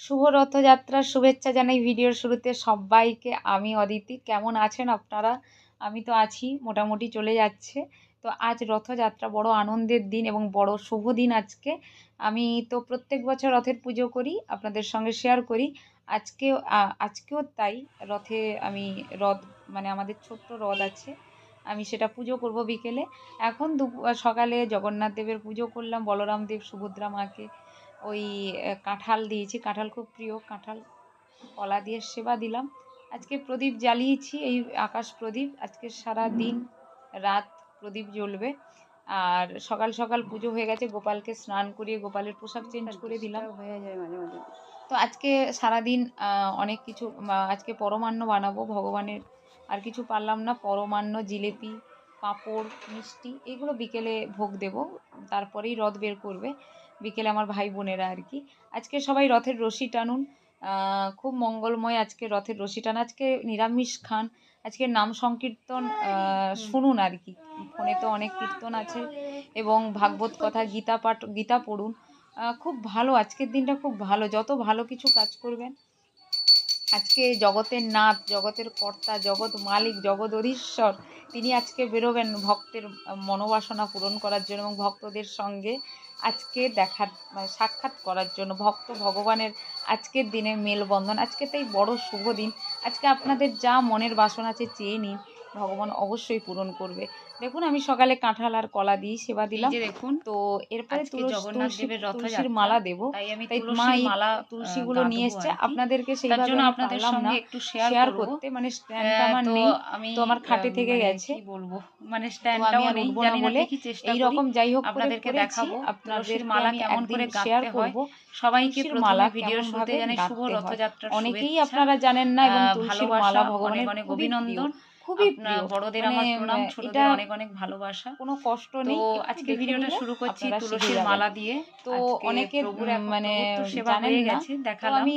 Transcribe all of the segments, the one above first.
শুভ রথযাত্রার শুভেচ্ছা জানাই ভিডিওর শুরুতে সবাইকে। আমি অদিতি, কেমন আছেন আপনারা? আমি তো আছি, মোটামুটি চলে যাচ্ছে। তো আজ রথযাত্রা বড় আনন্দের দিন এবং বড় শুভ দিন আজকে। আমি তো প্রত্যেক বছর রথের পুজো করি, আপনাদের সঙ্গে শেয়ার করি। আজকেও আজকেও তাই রথে আমি রথ মানে আমাদের ছোট্ট রথ আছে, আমি সেটা পুজো করব বিকেলে। এখন সকালে জগন্নাথ দেবের পুজো করলাম, বলরাম দেব, সুভদ্রা মাকে ওই কাঁঠাল দিয়েছি। কাঁঠাল খুব প্রিয় কাঁঠাল। কলা দিয়ে সেবা দিলাম। আজকে প্রদীপ জ্বালিয়েছি এই আকাশ প্রদীপ। আজকে সারা দিন রাত প্রদীপ জ্বলবে। আর সকাল সকাল পুজো হয়ে গেছে। গোপালকে স্নান করিয়ে গোপালের পোশাক চেঞ্জ করে দিলাম। হয়ে যায় মাঝে মাঝে তো আজকে সারাদিন অনেক কিছু আজকে পরমান্ন বানাবো ভগবানের। আর কিছু পারলাম না। পরমান্ন জিলেপি পাঁপড় মিষ্টি এগুলো বিকেলে ভোগ দেব। তারপরেই রথ বের করবে। বিকেলে আমার ভাই বোনেরা আর কি। আজকে সবাই রথের রশি টানুন। খুব মঙ্গলময় আজকে রথের রশি টান। আজকে নিরামিষ খান। আজকে নাম সংকীর্তন শুনুন আর কি। ফোনে তো অনেক কীর্তন আছে এবং ভাগবত কথা, গীতা পাঠ, গীতা পড়ুন। খুব ভালো, আজকের দিনটা খুব ভালো। যত ভালো কিছু কাজ করবেন আজকে জগতের নাথ, জগতের কর্তা, জগৎ মালিক, জগৎ অধীশ্বর, তিনি আজকে বেরোবেন ভক্তের মনোবাসনা পূরণ করার জন্য এবং ভক্তদের সঙ্গে আজকে দেখার মানে সাক্ষাৎ করার জন্য। ভক্ত ভগবানের আজকের দিনে মেলবন্ধন, আজকে তাই বড় শুভ দিন। আজকে আপনাদের যা মনের বাসনা আছে চেয়ে নিন। ভগবান অবশ্যই পূরণ করবে। দেখুন আমি সকালে কাঁঠাল আর কলা দিয়ে সেবা দিলাম। দেখুন তো এরপরে তুলসীর মালা দেবো। তাই আমি মা মালা তুলসীগুলো নিয়ে এসছে। আপনাদেরকে সেইভাবে জন্য আপনাদের সঙ্গে একটু শেয়ার করতে মানে স্ট্যান্ডটা আমার নেই। তো আমার খাটে থেকে মানে গেছে। বলব? মানে তো স্ট্যান্ডটাও নেই জানি বলে দেখি এই রকম যাই হোক আপনাদেরকে দেখাবো আপনাদের মালা কেমন করে শেয়ার হয় করব। সবাইকে মালা ভিডিও ভাবে জানাই শুভ রথযাত্রা অনেকেই আপনারা জানেন না এবং তুলসীর মালা ভগবানের অনেক অভিনন্দন। খুবই প্রিয়। বড়দের মানে, আমার প্রণাম ছোটদের এটা অনেক অনেক ভালোবাসা। কোনো কষ্ট নেই একটু আজকে ভিডিওটা শুরু করছি তুলসীর মালা দিয়ে। তো উম, মানে সেবা হয়ে গেছে তো দেখালাম। আমি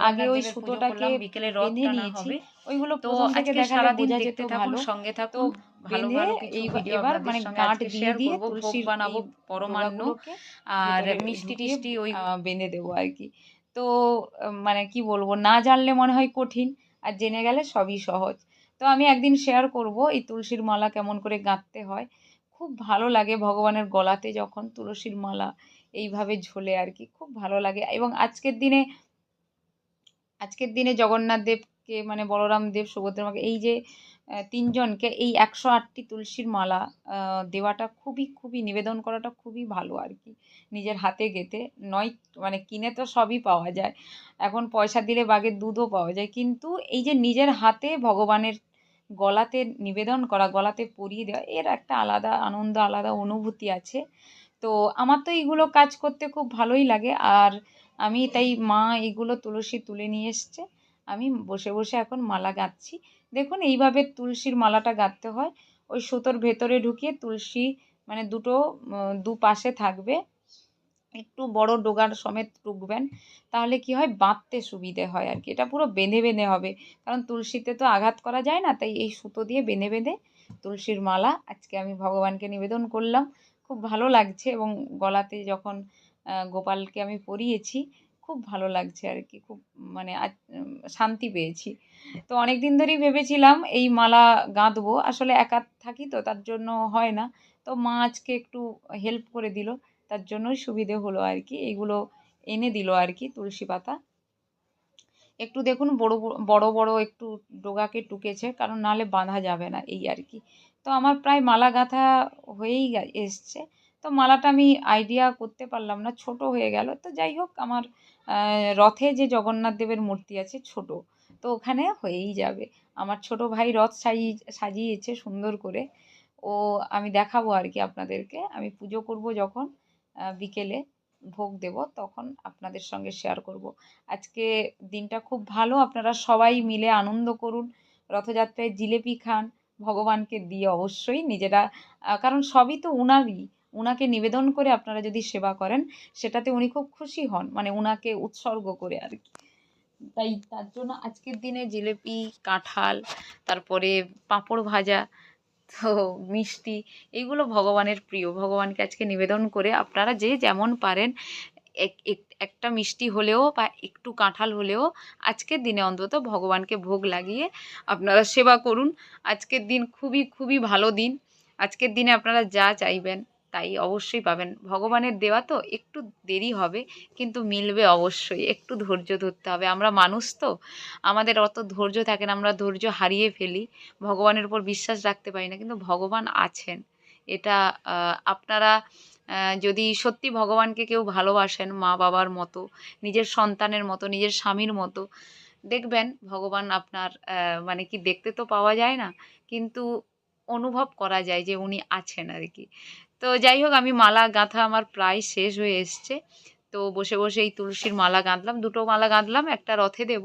আগে ওই সুতোটাকে বিকেলে রথ বেঁধে টানা নিয়েছি। ওইগুলো তো আজকে সারাদিন বোঝা দেখতে থাকুন সঙ্গে তো থাকুন ভালো ভালো কিছু এই- ভিডিও মানে গাঁট দিয়ে দিয়ে তুলসীর বানাবো পরমান্ন। আর মিষ্টি টিষ্টি ওই বেঁধে দেবো আর কি। তো মানে কি বলব না জানলে মনে হয় কঠিন। আর জেনে গেলে সবই সহজ তো আমি একদিন শেয়ার করব এই তুলসীর মালা কেমন করে গাঁথতে হয়। খুব ভালো লাগে ভগবানের গলাতে যখন তুলসীর মালা এইভাবে ঝোলে আর কি, খুব ভালো লাগে। এবং আজকের দিনে আজকের দিনে জগন্নাথ দেবকে মানে বলরাম দেব, সুভদ্রা মাকে এই যে তিনজনকে এই একশো আটটি তুলসীর মালা দেওয়াটা খুবই খুবই, নিবেদন করাটা খুবই ভালো আর কি। নিজের হাতে গেঁথে, নয় মানে কিনে তো সবই পাওয়া যায়। এখন পয়সা দিলে বাঘের দুধও পাওয়া যায়। কিন্তু এই যে নিজের হাতে ভগবানের গলাতে নিবেদন করা গলাতে পরিয়ে দেওয়া এর একটা আলাদা আনন্দ আলাদা অনুভূতি আছে। তো আমার তো এইগুলো কাজ করতে খুব ভালোই লাগে। আর আমি তাই মা এগুলো তুলসী তুলে নিয়ে এসছে। আমি বসে বসে এখন মালা গাঁথছি। দেখুন এইভাবে তুলসীর মালাটা গাঁথতে হয়। ওই সুতোর ভেতরে ঢুকিয়ে তুলসী মানে দুটো উম, দুপাশে থাকবে। একটু বড় ডোগার সমেত টুকবেন, তাহলে কি হয়? বাঁধতে সুবিধে হয় আর কি। এটা পুরো বেঁধে বেঁধে হবে। কারণ তুলসীতে তো আঘাত করা যায় না, তাই এই সুতো দিয়ে বেঁধে বেঁধে তুলসীর মালা আজকে আমি ভগবানকে নিবেদন করলাম। খুব ভালো লাগছে এবং গলাতে যখন গোপালকে আমি পরিয়েছি, খুব ভালো লাগছে আর কি। খুব মানে শান্তি পেয়েছি। তো অনেক দিন ধরেই ভেবেছিলাম এই মালা গাঁথবো আসলে একা থাকি তো, তার জন্য হয় না। তো মা আজকে একটু হেল্প করে দিল। তার জন্যই সুবিধে হলো আর কি এইগুলো এনে দিল আর কি তুলসী পাতা। একটু দেখুন বড় বড়- বড় একটু ডোগাকে টুকেছে, কারণ নাহলে বাঁধা যাবে না এই আর কি তো আমার প্রায় মালা গাঁথা হয়েই এসছে। তো মালাটা আমি আইডিয়া করতে পারলাম না, ছোট হয়ে গেল। তো যাই হোক, আমার রথে যে জগন্নাথ দেবের মূর্তি আছে ছোট, তো ওখানে হয়েই যাবে। আমার ছোট ভাই রথ সাজিয়ে সাজিয়েছে সুন্দর করে। ও, আমি দেখাবো আর কি আপনাদেরকে। আমি পুজো করব যখন। বিকেলে ভোগ দেব, তখন আপনাদের সঙ্গে শেয়ার করব। আজকে দিনটা খুব ভালো, আপনারা সবাই মিলে আনন্দ করুন। রথযাত্রায় জিলেপি খান, ভগবানকে দিয়ে অবশ্যই নিজেরা কারণ সবই তো উনারই। উনাকে নিবেদন করে আপনারা যদি সেবা করেন, সেটাতে উনি খুব খুশি হন মানে উনাকে উৎসর্গ করে আর কি। তাই তার জন্য আজকের দিনে জিলেপি, কাঁঠাল, তারপরে পাঁপড় ভাজা তো মিষ্টি, এগুলো ভগবানের প্রিয়। ভগবানকে আজকে নিবেদন করে আপনারা যে যেমন পারেন, এক- এক- একটা মিষ্টি হলেও বা একটু কাঁঠাল হলেও আজকের দিনে অন্তত ভগবানকে ভোগ লাগিয়ে আপনারা সেবা করুন। আজকের দিন খুবই খুবই ভালো দিন। আজকের দিনে আপনারা যা চাইবেন তাই অবশ্যই পাবেন। ভগবানের দেওয়া তো একটু দেরি হবে, কিন্তু মিলবে অবশ্যই। একটু ধৈর্য ধরতে হবে। আমরা মানুষ তো, আমাদের অত ধৈর্য থাকে না, আমরা ধৈর্য হারিয়ে ফেলি। ভগবানের উপর বিশ্বাস রাখতে পারি না, কিন্তু ভগবান আছেন। এটা আপনারা যদি সত্যি ভগবানকে কেউ ভালোবাসেন মা বাবার মতো, নিজের সন্তানের মতো, নিজের স্বামীর মতো, দেখবেন ভগবান আপনার মানে কি দেখতে তো পাওয়া যায় না, কিন্তু অনুভব করা যায় যে উনি আছেন আর কি। তো যাই হোক, আমি মালা গাঁথা আমার প্রায় শেষ হয়ে এসছে। তো বসে বসে এই তুলসীর মালা গাঁথলাম, দুটো মালা গাঁথলাম, একটা রথে দেব,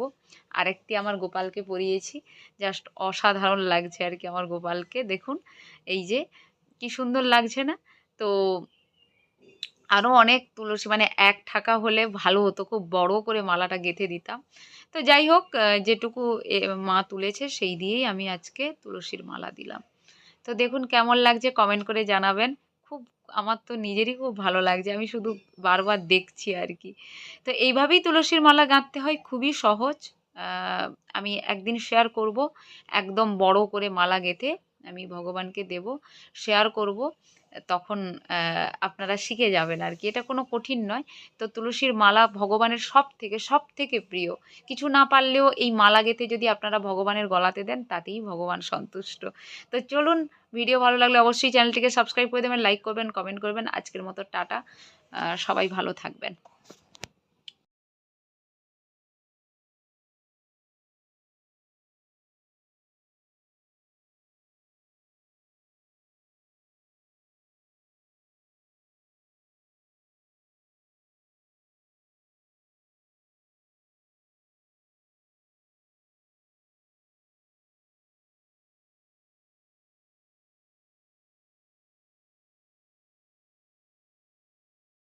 আরেকটি আমার গোপালকে পরিয়েছি। জাস্ট অসাধারণ লাগছে আর কি আমার গোপালকে, দেখুন, এই যে কি সুন্দর লাগছে না? তো আরও অনেক তুলসী মানে এক ঠাকা হলে ভালো হতো, খুব বড় করে মালাটা গেঁথে দিতাম। তো যাই হোক যেটুকু মা তুলেছে, সেই দিয়েই আমি আজকে তুলসীর মালা দিলাম। তো দেখুন কেমন লাগছে কমেন্ট করে জানাবেন। খুব, আমার তো নিজেরই খুব ভালো লাগছে, আমি শুধু বারবার দেখছি আর কি। তো এইভাবেই তুলসীর মালা গাঁথতে হয়, খুবই সহজ। আমি একদিন শেয়ার করব, একদম বড় করে মালা গেঁথে। আমি ভগবানকে দেব শেয়ার করব, তখন আপনারা শিখে যাবেন আর কি এটা কোনো কঠিন নয়। তো তুলসীর মালা ভগবানের সব থেকে সব থেকে প্রিয়। কিছু না পারলেও এই মালা গেঁথে যদি আপনারা ভগবানের গলাতে দেন, তাতেই ভগবান সন্তুষ্ট। তো চলুন, ভিডিও ভালো লাগলে অবশ্যই চ্যানেলটিকে সাবস্ক্রাইব করে দেবেন লাইক করবেন কমেন্ট করবেন। আজকের মতো টাটা। সবাই ভালো থাকবেন।